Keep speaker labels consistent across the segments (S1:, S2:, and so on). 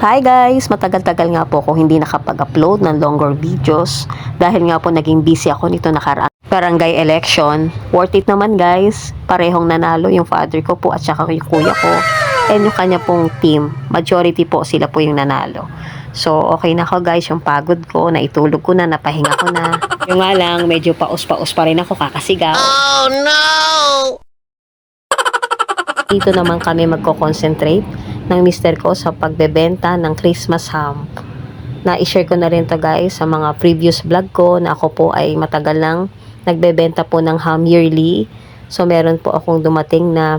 S1: Hi guys! Matagal-tagal nga po ako hindi nakapag-upload ng longer videos dahil nga po naging busy ako nito nakaraan. Barangay election. Worth it naman guys. Parehong nanalo yung father ko po at saka yung kuya ko and yung kanya pong team. Majority po sila po yung nanalo. So, okay na ako guys, yung pagod ko, naitulog ko na, napahinga ko na. Yung nga lang, medyo paus-paus pa rin ako kakasigaw.
S2: Oh no!
S1: Dito naman kami magko-concentrate ng mister ko sa pagbebenta ng Christmas ham. Na-share ko na rin to guys sa mga previous vlog ko na ako po ay matagal lang nagbebenta po ng ham yearly. So meron po akong dumating na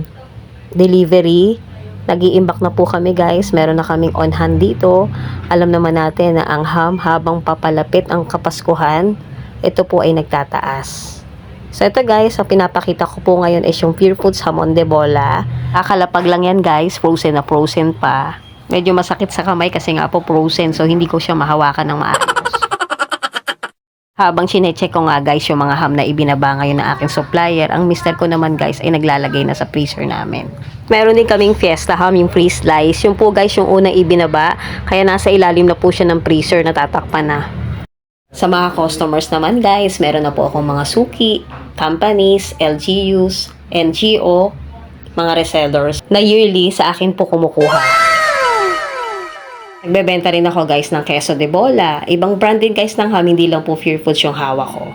S1: delivery. Nag-iimbak na po kami guys. Meron na kaming on hand dito. Alam naman natin na ang ham habang papalapit ang kapaskuhan, ito po ay nagtataas. So ito guys, ang pinapakita ko po ngayon is yung Pure Foods Hamon de Bola. Kakalapag lang yan guys, frozen na frozen pa. Medyo masakit sa kamay kasi nga po frozen so hindi ko siya mahawakan ng maayos. Habang chinecheck ko nga guys yung mga ham na ibinaba ngayon ng aking supplier, ang mister ko naman guys ay naglalagay na sa freezer namin. Meron din kaming fiesta ham, yung free slice. Yung po guys yung unang ibinaba, kaya nasa ilalim na po siya ng freezer, natatakpan na. Sa mga customers naman guys, meron na po akong mga suki, companies, LGUs, NGO, mga resellers na yearly sa akin po kumukuha. Nagbebenta rin ako guys ng queso de bola. Ibang brand din guys ng ham, hindi lang po Pure Foods yung hawak ko.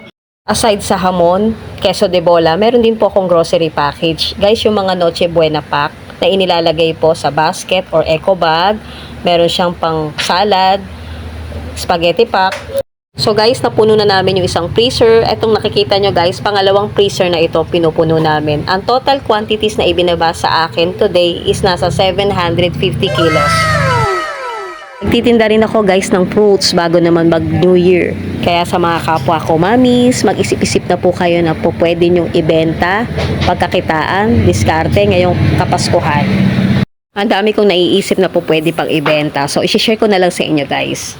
S1: Aside sa hamon, queso de bola, meron din po akong grocery package. Guys, yung mga Noche Buena pack na inilalagay po sa basket or eco bag. Meron siyang pang salad, spaghetti pack. So guys, napuno na namin yung isang freezer. Itong nakikita nyo guys, pangalawang freezer na ito pinupuno namin. Ang total quantities na ibinaba sa akin today is nasa 750 kilos. Nagtitinda rin ako guys ng fruits bago naman mag New Year. Kaya sa mga kapwa ko mamis, mag-isip-isip na po kayo na po pwede nyong ibenta, pagkakitaan, diskarte ngayong kapaskuhan. Ang dami kong naiisip na po pwede pang ibenta. So, isi-share ko na lang sa inyo guys.